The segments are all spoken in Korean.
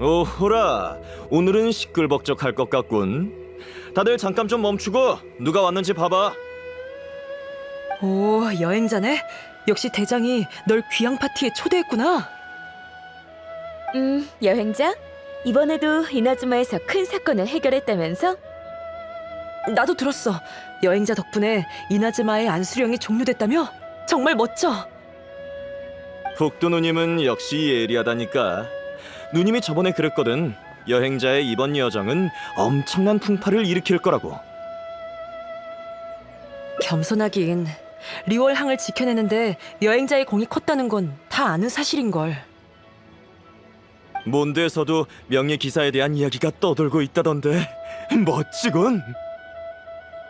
오호라, 오늘은 시끌벅적할 것 같군. 다들 잠깐 좀 멈추고 누가 왔는지 봐봐. 오, 여행자네? 역시 대장이 널 귀향 파티에 초대했구나. 음, 여행자? 이번에도 이나즈마에서 큰 사건을 해결했다면서? 나도 들었어. 여행자 덕분에 이나즈마의 안수령이 종료됐다며? 정말 멋져. 북두 누님은 역시 예리하다니까. 누님이 저번에 그랬거든. 여행자의 이번 여정은 엄청난 풍파를 일으킬 거라고. 겸손하긴. 리월항을 지켜내는데 여행자의 공이 컸다는 건 다 아는 사실인걸. 몬드에서도 명예 기사에 대한 이야기가 떠돌고 있다던데 멋지군.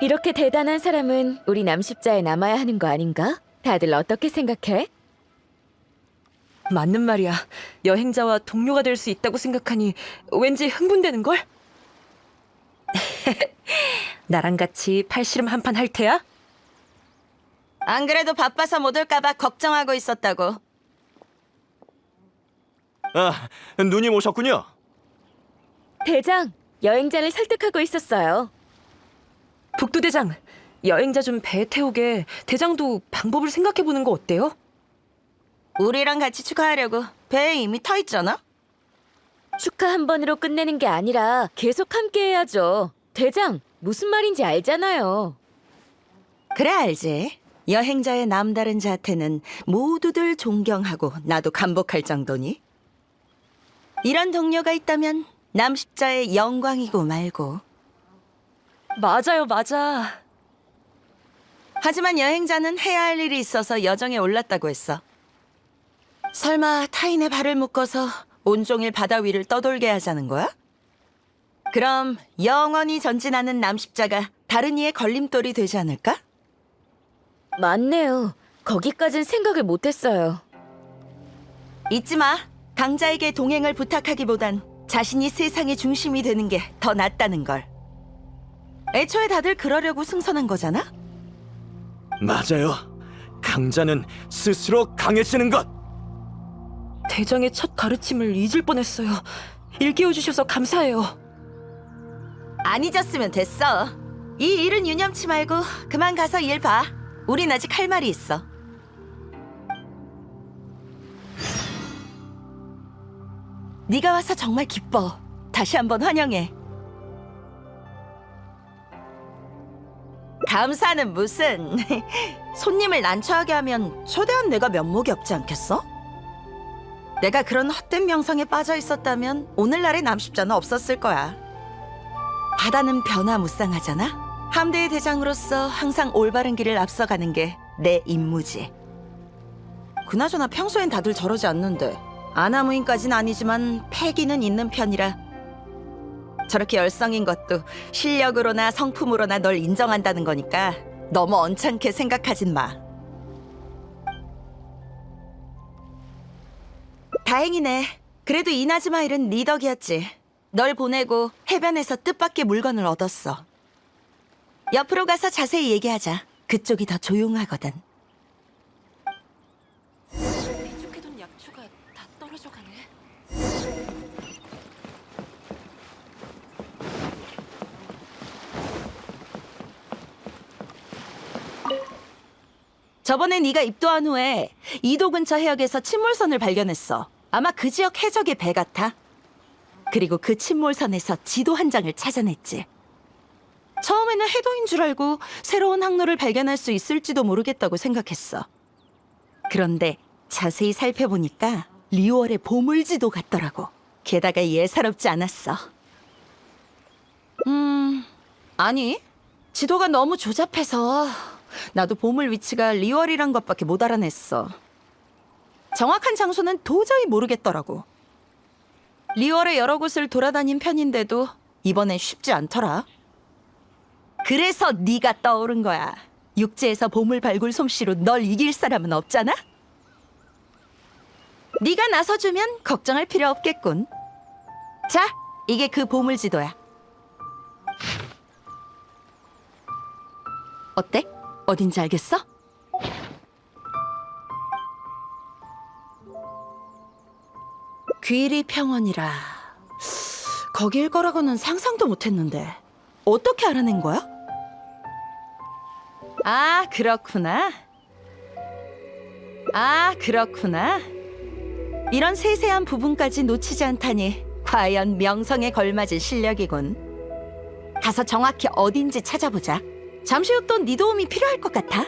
이렇게 대단한 사람은 우리 남십자에 남아야 하는 거 아닌가? 다들 어떻게 생각해? 맞는 말이야. 여행자와 동료가 될 수 있다고 생각하니 왠지 흥분되는 걸? 나랑 같이 팔씨름 한 판 할 테야? 안 그래도 바빠서 못 올까봐 걱정하고 있었다고. 아, 누님 오셨군요. 대장, 여행자를 설득하고 있었어요. 북두대장, 여행자 좀 배에 태우게 대장도 방법을 생각해 보는 거 어때요? 우리랑 같이 축하하려고 배에 이미 터 있잖아. 축하 한 번으로 끝내는 게 아니라 계속 함께 해야죠. 대장, 무슨 말인지 알잖아요. 그래 알지. 여행자의 남다른 자태는 모두들 존경하고 나도 감복할 정도니. 이런 동료가 있다면 남십자의 영광이고 말고. 맞아요, 맞아. 하지만 여행자는 해야 할 일이 있어서 여정에 올랐다고 했어. 설마 타인의 발을 묶어서 온종일 바다 위를 떠돌게 하자는 거야? 그럼 영원히 전진하는 남십자가 다른 이의 걸림돌이 되지 않을까? 맞네요. 거기까진 생각을 못했어요. 잊지 마. 강자에게 동행을 부탁하기보단 자신이 세상의 중심이 되는 게 더 낫다는 걸. 애초에 다들 그러려고 승선한 거잖아? 맞아요. 강자는 스스로 강해지는 것. 대장의 첫 가르침을 잊을 뻔했어요. 일깨워 주셔서 감사해요. 안 잊었으면 됐어. 이 일은 유념치 말고 그만 가서 일 봐. 우린 아직 할 말이 있어. 네가 와서 정말 기뻐. 다시 한번 환영해. 감사는 무슨 손님을 난처하게 하면 초대한 내가 면목이 없지 않겠어? 내가 그런 헛된 명성에 빠져 있었다면 오늘날의 남십자는 없었을 거야. 바다는 변화무쌍하잖아. 함대의 대장으로서 항상 올바른 길을 앞서가는 게 내 임무지. 그나저나 평소엔 다들 저러지 않는데 아나무인까진 아니지만 패기는 있는 편이라 저렇게 열성인 것도 실력으로나 성품으로나 널 인정한다는 거니까 너무 언짢게 생각하진 마. 다행이네. 그래도 이나즈마 일은 네 덕이었지. 널 보내고 해변에서 뜻밖의 물건을 얻었어. 옆으로 가서 자세히 얘기하자. 그쪽이 더 조용하거든. 비축해둔 약초가 다 떨어져 가네. 저번에 네가 입도한 후에 이도 근처 해역에서 침몰선을 발견했어. 아마 그 지역 해적의 배 같아. 그리고 그 침몰선에서 지도 한 장을 찾아냈지. 처음에는 해도인 줄 알고 새로운 항로를 발견할 수 있을지도 모르겠다고 생각했어. 그런데 자세히 살펴보니까 리월의 보물지도 같더라고. 게다가 예사롭지 않았어. 음, 아니. 지도가 너무 조잡해서 나도 보물 위치가 리월이란 것밖에 못 알아냈어. 정확한 장소는 도저히 모르겠더라고. 리월의 여러 곳을 돌아다닌 편인데도 이번엔 쉽지 않더라. 그래서 네가 떠오른 거야. 육지에서 보물 발굴 솜씨로 널 이길 사람은 없잖아. 네가 나서주면 걱정할 필요 없겠군. 자, 이게 그 보물 지도야. 어때? 어딘지 알겠어? 귀리 평원이라 거기일 거라고는 상상도 못했는데 어떻게 알아낸 거야? 아 그렇구나. 아 그렇구나. 이런 세세한 부분까지 놓치지 않다니 과연 명성에 걸맞은 실력이군. 가서 정확히 어딘지 찾아보자. 잠시 후 또 네 도움이 필요할 것 같아.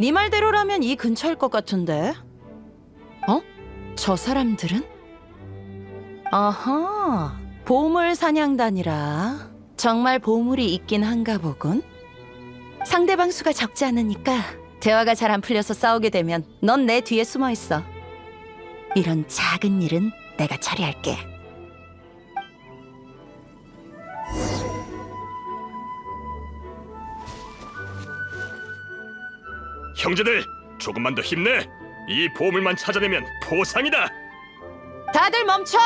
네 말대로라면 이 근처일 것 같은데. 어? 저 사람들은? 아하, 보물 사냥단이라. 정말 보물이 있긴 한가 보군. 상대방 수가 적지 않으니까 대화가 잘 안 풀려서 싸우게 되면 넌 내 뒤에 숨어 있어. 이런 작은 일은 내가 처리할게. 형제들 조금만 더 힘내. 이 보물만 찾아내면 보상이다. 다들 멈춰!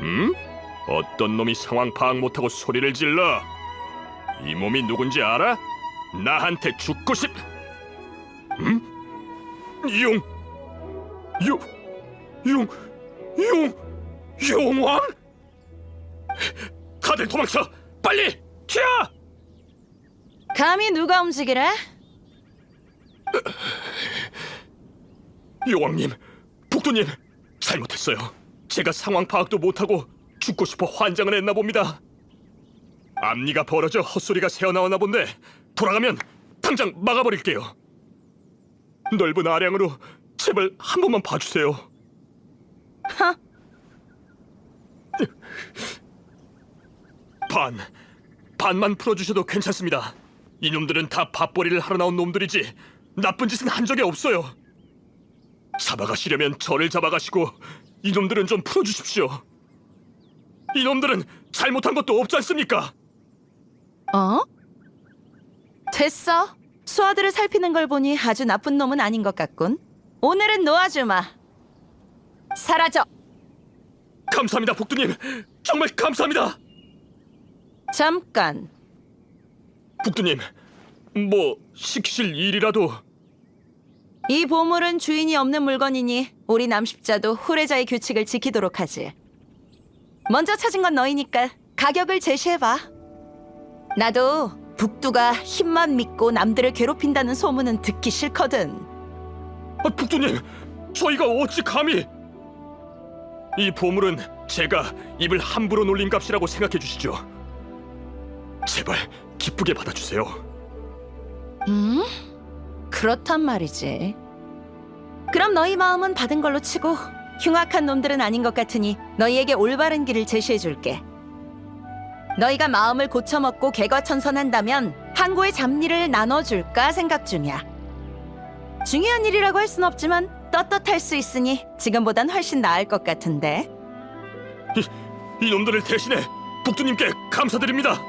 음? 어떤 놈이 상황 파악 못하고 소리를 질러? 이 몸이 누군지 알아? 나한테 죽고 싶. 음? 용, 용, 용, 용, 용왕? 다들 도망쳐! 빨리 튀어! 감히 누가 움직이래? 여왕님, 북두님, 잘못했어요. 제가 상황 파악도 못하고 죽고 싶어 환장을 했나 봅니다. 앞니가 벌어져 헛소리가 새어나오나 본데 돌아가면 당장 막아버릴게요. 넓은 아량으로 제발 한 번만 봐주세요. 반, 반만 풀어주셔도 괜찮습니다. 이놈들은 다 밥벌이를 하러 나온 놈들이지 나쁜 짓은 한 적이 없어요. 잡아가시려면 저를 잡아가시고 이놈들은 좀 풀어주십시오. 이놈들은 잘못한 것도 없지 않습니까? 어? 됐어. 수아들을 살피는 걸 보니 아주 나쁜 놈은 아닌 것 같군. 오늘은 놓아주마. 사라져. 감사합니다, 복두님. 정말 감사합니다. 잠깐. 복두님, 뭐 시키실 일이라도 이 보물은 주인이 없는 물건이니 우리 남십자도 후레자의 규칙을 지키도록 하지. 먼저 찾은 건 너희니까 가격을 제시해봐. 나도 북두가 힘만 믿고 남들을 괴롭힌다는 소문은 듣기 싫거든. 아, 북두님, 저희가 어찌 감히 이 보물은 제가 입을 함부로 놀린 값이라고 생각해 주시죠. 제발 기쁘게 받아주세요. 음? 그렇단 말이지. 그럼 너희 마음은 받은 걸로 치고 흉악한 놈들은 아닌 것 같으니 너희에게 올바른 길을 제시해 줄게. 너희가 마음을 고쳐먹고 개과천선한다면 항구의 잡일을 나눠줄까 생각 중이야. 중요한 일이라고 할 순 없지만 떳떳할 수 있으니 지금보단 훨씬 나을 것 같은데. 이 놈들을 대신해 북두님께 감사드립니다.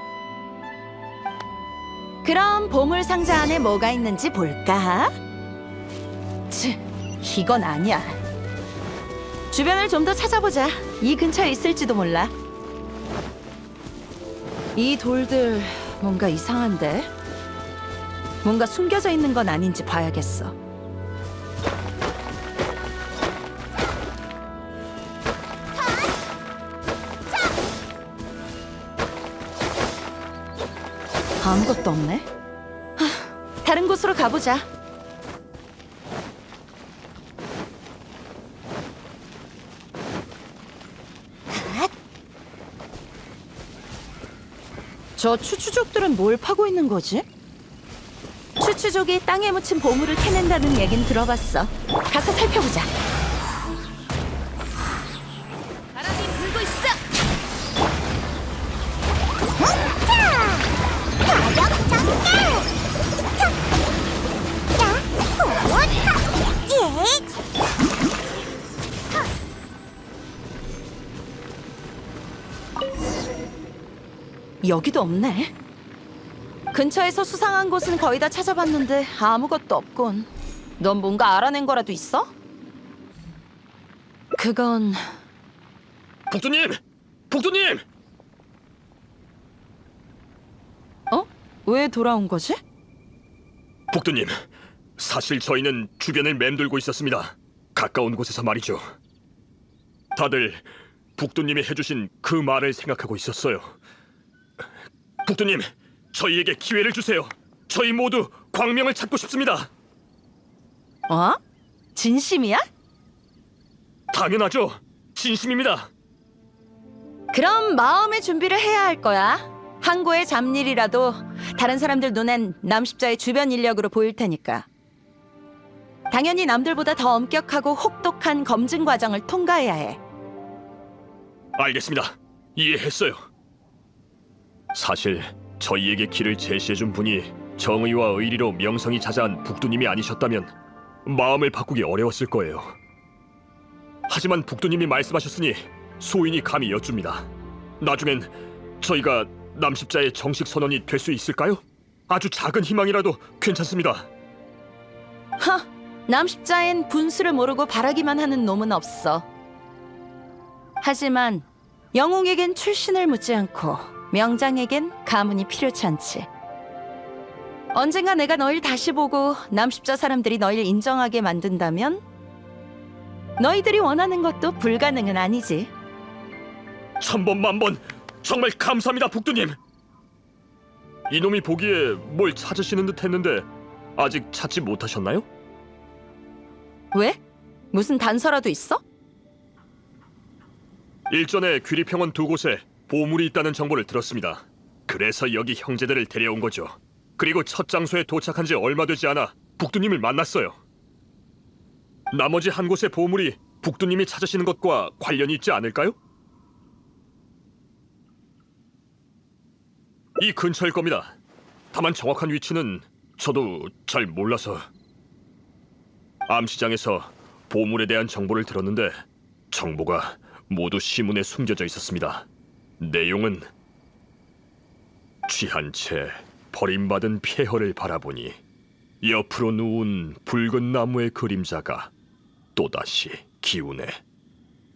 그럼 보물 상자 안에 뭐가 있는지 볼까? 치, 이건 아니야. 주변을 좀 더 찾아보자. 이 근처에 있을지도 몰라. 이 돌들 뭔가 이상한데? 뭔가 숨겨져 있는 건 아닌지 봐야겠어. 아무것도 없네. 하, 다른 곳으로 가보자. 저 추추족들은 뭘 파고 있는 거지? 추추족이 땅에 묻힌 보물을 캐낸다는 얘긴 들어봤어. 가서 살펴보자. 여기도 없네. 근처에서 수상한 곳은 거의 다 찾아봤는데 아무것도 없군. 넌 뭔가 알아낸 거라도 있어? 그건 북두님, 북두님. 어? 왜 돌아온 거지? 북두님, 사실 저희는 주변을 맴돌고 있었습니다. 가까운 곳에서 말이죠. 다들 북두님이 해주신 그 말을 생각하고 있었어요. 북두님, 저희에게 기회를 주세요. 저희 모두 광명을 찾고 싶습니다. 어? 진심이야? 당연하죠. 진심입니다. 그럼 마음의 준비를 해야 할 거야. 항구의 잡일이라도 다른 사람들 눈엔 남십자의 주변 인력으로 보일 테니까. 당연히 남들보다 더 엄격하고 혹독한 검증 과정을 통과해야 해. 알겠습니다. 이해했어요. 사실 저희에게 길을 제시해준 분이 정의와 의리로 명성이 자자한 북두님이 아니셨다면 마음을 바꾸기 어려웠을 거예요. 하지만 북두님이 말씀하셨으니 소인이 감히 여쭙니다. 나중엔 저희가 남십자의 정식 선원이 될 수 있을까요? 아주 작은 희망이라도 괜찮습니다. 하, 남십자엔 분수를 모르고 바라기만 하는 놈은 없어. 하지만 영웅에겐 출신을 묻지 않고 명장에겐 가문이 필요치 않지. 언젠가 내가 너희를 다시 보고 남십자 사람들이 너희를 인정하게 만든다면 너희들이 원하는 것도 불가능은 아니지. 천번 만번 정말 감사합니다 북두님 이놈이 보기에 뭘 찾으시는 듯 했는데 아직 찾지 못하셨나요? 왜? 무슨 단서라도 있어? 일전에 귀리평원 두 곳에 보물이 있다는 정보를 들었습니다 그래서 여기 형제들을 데려온 거죠 그리고 첫 장소에 도착한 지 얼마 되지 않아 북두님을 만났어요 나머지 한 곳의 보물이 북두님이 찾으시는 것과 관련이 있지 않을까요? 이 근처일 겁니다. 다만 정확한 위치는 저도 잘 몰라서 암시장에서 보물에 대한 정보를 들었는데 정보가 모두 시문에 숨겨져 있었습니다. 내용은 취한 채 버림받은 폐허를 바라보니 옆으로 누운 붉은 나무의 그림자가 또다시 기운해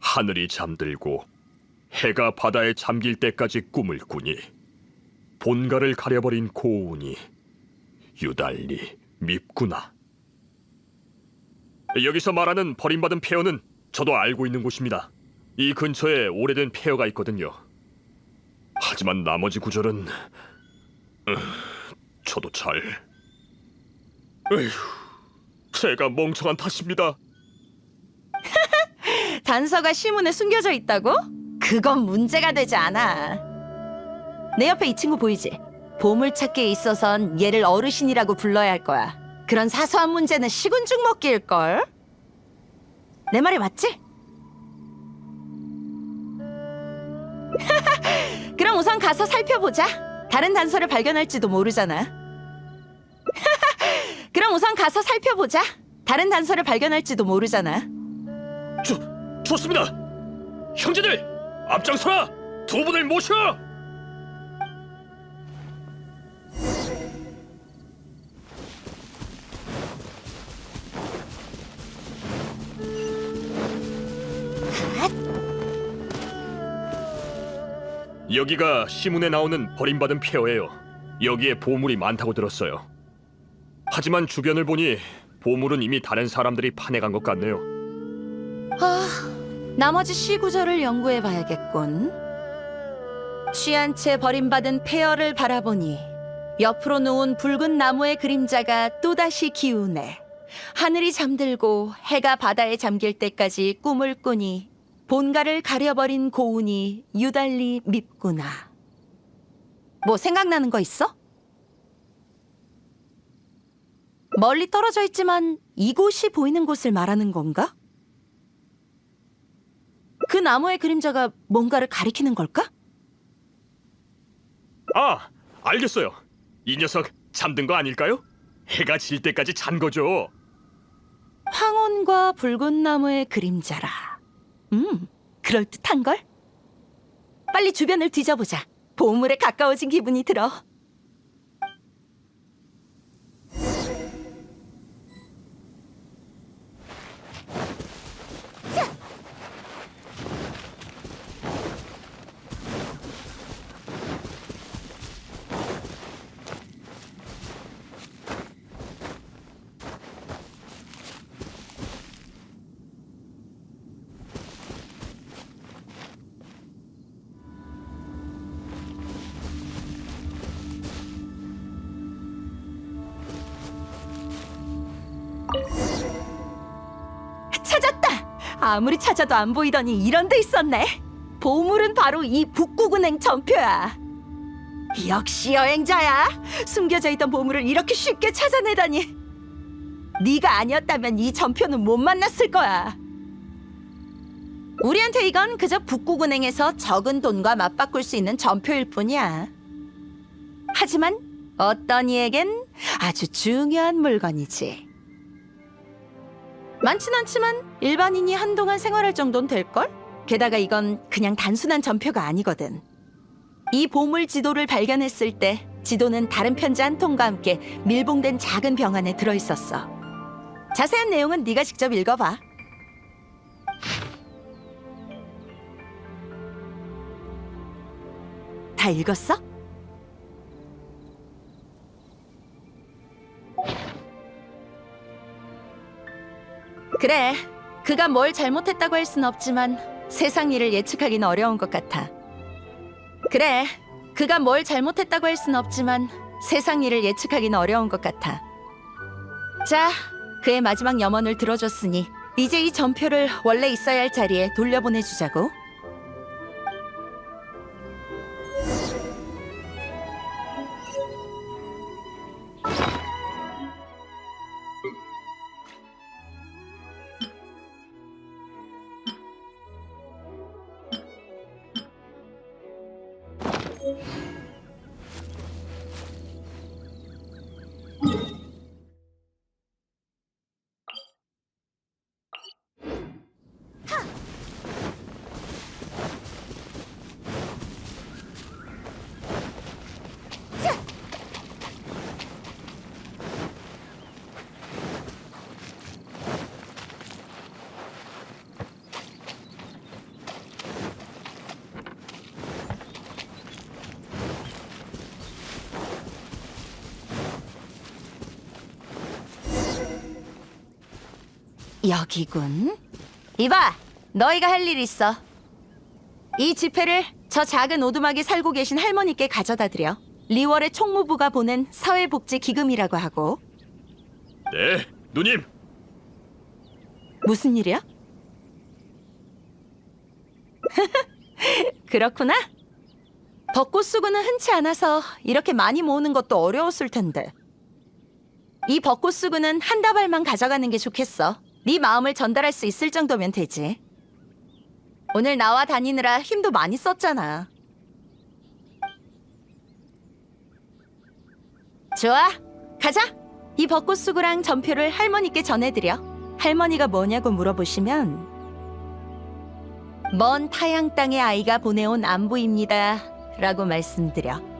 하늘이 잠들고 해가 바다에 잠길 때까지 꿈을 꾸니 본가를 가려버린 고운이 유달리 밉구나. 여기서 말하는 버림받은 폐허는 저도 알고 있는 곳입니다. 이 근처에 오래된 폐허가 있거든요. 하지만 나머지 구절은 으, 저도 잘. 에휴, 제가 멍청한 탓입니다. 단서가 시문에 숨겨져 있다고? 그건 문제가 되지 않아. 내 옆에 이 친구 보이지? 보물 찾기에 있어선 얘를 어르신이라고 불러야 할 거야. 그런 사소한 문제는 시군죽 먹기일 걸. 내 말이 맞지? 그럼 우선 가서 살펴보자. 다른 단서를 발견할지도 모르잖아. 그럼 우선 가서 살펴보자. 다른 단서를 발견할지도 모르잖아. 좋, 좋습니다. 형제들, 앞장서라. 두 분을 모셔. 여기가 시문에 나오는 버림받은 폐허예요. 여기에 보물이 많다고 들었어요. 하지만 주변을 보니 보물은 이미 다른 사람들이 파내간 것 같네요. 아, 나머지 시 구절을 연구해 봐야겠군. 취한 채 버림받은 폐허를 바라보니 옆으로 누운 붉은 나무의 그림자가 또다시 기우네. 하늘이 잠들고 해가 바다에 잠길 때까지 꿈을 꾸니 본가를 가려버린 고운이 유달리 밉구나. 뭐 생각나는 거 있어? 멀리 떨어져 있지만 이곳이 보이는 곳을 말하는 건가? 그 나무의 그림자가 뭔가를 가리키는 걸까? 아, 알겠어요. 이 녀석 잠든 거 아닐까요? 해가 질 때까지 잔 거죠. 황혼과 붉은 나무의 그림자라. 음, 그럴듯한걸? 빨리 주변을 뒤져보자. 보물에 가까워진 기분이 들어. 아무리 찾아도 안 보이더니 이런 데 있었네. 보물은 바로 이 북구은행 전표야. 역시 여행자야. 숨겨져 있던 보물을 이렇게 쉽게 찾아내다니. 네가 아니었다면 이 전표는 못 만났을 거야. 우리한테 이건 그저 북구은행에서 적은 돈과 맞바꿀 수 있는 전표일 뿐이야. 하지만 어떤 이에겐 아주 중요한 물건이지. 많진 않지만 일반인이 한동안 생활할 정도는 될걸? 게다가 이건 그냥 단순한 전표가 아니거든. 이 보물 지도를 발견했을 때 지도는 다른 편지 한 통과 함께 밀봉된 작은 병 안에 들어 있었어. 자세한 내용은 네가 직접 읽어봐. 다 읽었어? 그래. 그가 뭘 잘못했다고 할 순 없지만 세상 일을 예측하기는 어려운 것 같아. 그래. 그가 뭘 잘못했다고 할 순 없지만 세상 일을 예측하기는 어려운 것 같아. 자, 그의 마지막 염원을 들어줬으니 이제 이 전표를 원래 있어야 할 자리에 돌려보내주자고. 여기군. 이봐, 너희가 할 일 있어. 이 지폐를 저 작은 오두막에 살고 계신 할머니께 가져다 드려. 리월의 총무부가 보낸 사회복지 기금이라고 하고. 네, 누님. 무슨 일이야? 그렇구나. 벚꽃 수구는 흔치 않아서 이렇게 많이 모으는 것도 어려웠을 텐데. 이 벚꽃 수구는 한 다발만 가져가는 게 좋겠어. 네 마음을 전달할 수 있을 정도면 되지. 오늘 나와 다니느라 힘도 많이 썼잖아. 좋아, 가자. 이 벚꽃 수구랑 전표를 할머니께 전해드려. 할머니가 뭐냐고 물어보시면 먼 타양 땅의 아이가 보내온 안부입니다. 라고 말씀드려.